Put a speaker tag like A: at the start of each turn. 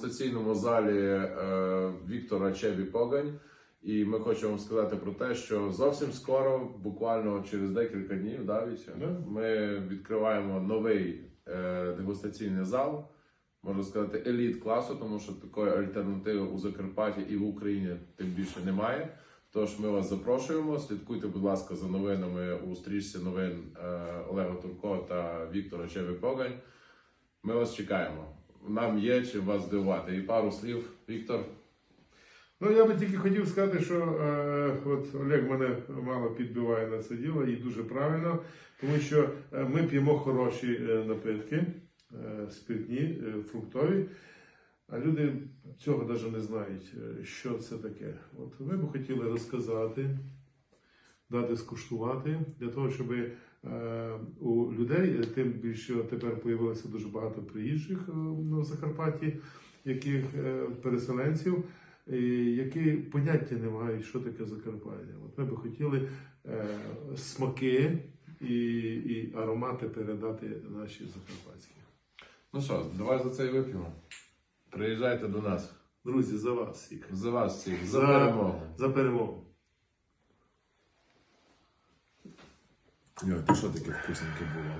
A: дегустаційному залі е, Віктора Чебі Погань. І ми хочемо вам сказати про те, що зовсім скоро, буквально через декілька днів, да, Вітя, ми відкриваємо новий е, дегустаційний зал. Можна сказати, еліт класу, тому що такої альтернативи у Закарпатті і в Україні тим більше немає. Тож ми вас запрошуємо. Слідкуйте, будь ласка, за новинами у стрічці новин е, Олега Турко та Віктора Чебі Погань. Ми вас чекаємо. Нам є чим вас здивувати. І пару слів, Віктор.
B: Ну, я би тільки хотів сказати, що е, от Олег мене мало підбиває на це діло і дуже правильно, тому що е, ми п'ємо хороші е, напитки, е, спиртні, е, фруктові, а люди цього навіть не знають, е, що це таке. От ми б хотіли розказати, дати скуштувати, для того, щоб е, у людей, е, тим більше тепер з'явилося дуже багато приїжджих е, на Закарпатті, яких переселенців які поняття не мають, що таке Закарпаття. От ми би хотіли е, смаки і, і аромати передати наші закарпатські.
A: Ну що, давай за це і вип'ємо. Приїжджайте до нас.
B: Друзі, за вас всіх.
A: За вас всіх, за
B: За-
A: перемогу.
B: За перемогу.
A: Йой, то що таке вкусненьке було?